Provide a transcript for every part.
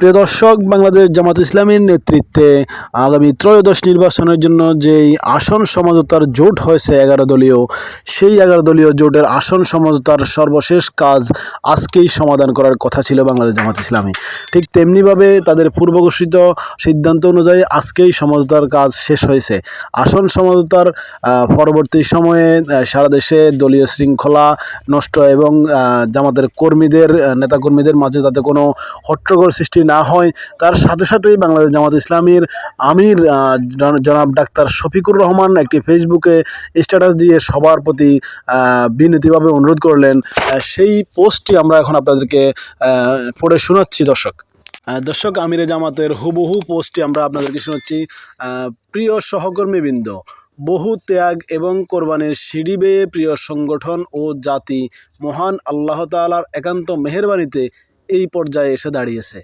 প্রিয় দর্শক, বাংলাদেশ জামাত ইসলামীর নেতৃত্বে আগামী ত্রয়োদশ নির্বাচনের জন্য যেই আসন সমঝোতার জোট হয়েছে এগারো দলীয়, সেই এগারো দলীয় জোটের আসন সমঝোতার সর্বশেষ কাজ আজকেই সমাধান করার কথা ছিল বাংলাদেশ জামাত ইসলামী। ঠিক তেমনিভাবে তাদের পূর্ব ঘোষিত সিদ্ধান্ত অনুযায়ী আজকেই সমঝোতার কাজ শেষ হয়েছে। আসন সমঝোতার পরবর্তী সময়ে সারা দেশে দলীয় শৃঙ্খলা নষ্ট এবং জামাতের কর্মীদের নেতাকর্মীদের মাঝে যাতে কোনো হট্টগোল সৃষ্টি না হয়, তার সাথে সাথেই বাংলাদেশ জামাত ইসলামীর আমির জনাব ডাক্তার শফিকুর রহমান একটি ফেসবুকে স্ট্যাটাস দিয়ে সবার প্রতি বিনীতভাবে অনুরোধ করলেন। সেই পোস্টটি আমরা এখন আপনাদেরকে পড়ে শোনাচ্ছি, দর্শক। দর্শক, আমিরে জামাতের হুবহু পোস্টটি আমরা আপনাদেরকে শোনাচ্ছি। প্রিয় সহকর্মীবৃন্দ, বহু ত্যাগ এবং কোরবানির সিঁড়ি বেয়ে প্রিয় সংগঠন ও জাতি মহান আল্লাহ তাআলার একান্ত মেহেরবানিতে এই পর্যায়ে এসে দাঁড়িয়েছে।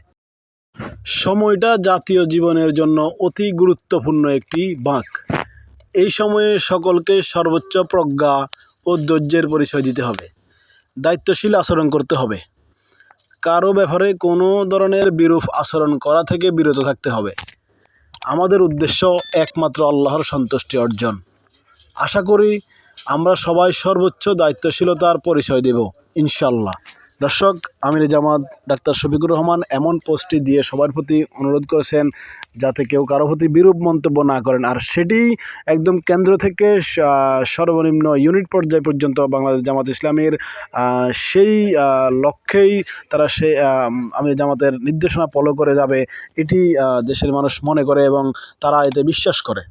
সময়টা জাতীয় জীবনের জন্য অতি গুরুত্বপূর্ণ একটি বাঁক। এই সময়ে সকলকে সর্বোচ্চ প্রজ্ঞা ও ধৈর্যের পরিচয় দিতে হবে, দায়িত্বশীল আচরণ করতে হবে। কারও ব্যাপারে কোনো ধরনের বিরূপ আচরণ করা থেকে বিরত থাকতে হবে। আমাদের উদ্দেশ্য একমাত্র আল্লাহর সন্তুষ্টি অর্জন। আশা করি আমরা সবাই সর্বোচ্চ দায়িত্বশীলতার পরিচয় দেব ইনশাল্লাহ দর্শক, আমির জামাত, ডাক্তার শফিকুর রহমান এমন পোস্টটি দিয়ে সবার প্রতি অনুরোধ করেছেন যাতে কেউ কারও প্রতি বিরূপ মন্তব্য না করেন। আর সেটি একদম কেন্দ্র থেকে সর্বনিম্ন ইউনিট পর্যায় পর্যন্ত বাংলাদেশ জামাত ইসলামীর সেই লক্ষ্যেই তারা সে আমি জামাতের নির্দেশনা ফলো করে যাবে, এটি দেশের মানুষ মনে করে এবং তারা এতে বিশ্বাস করে।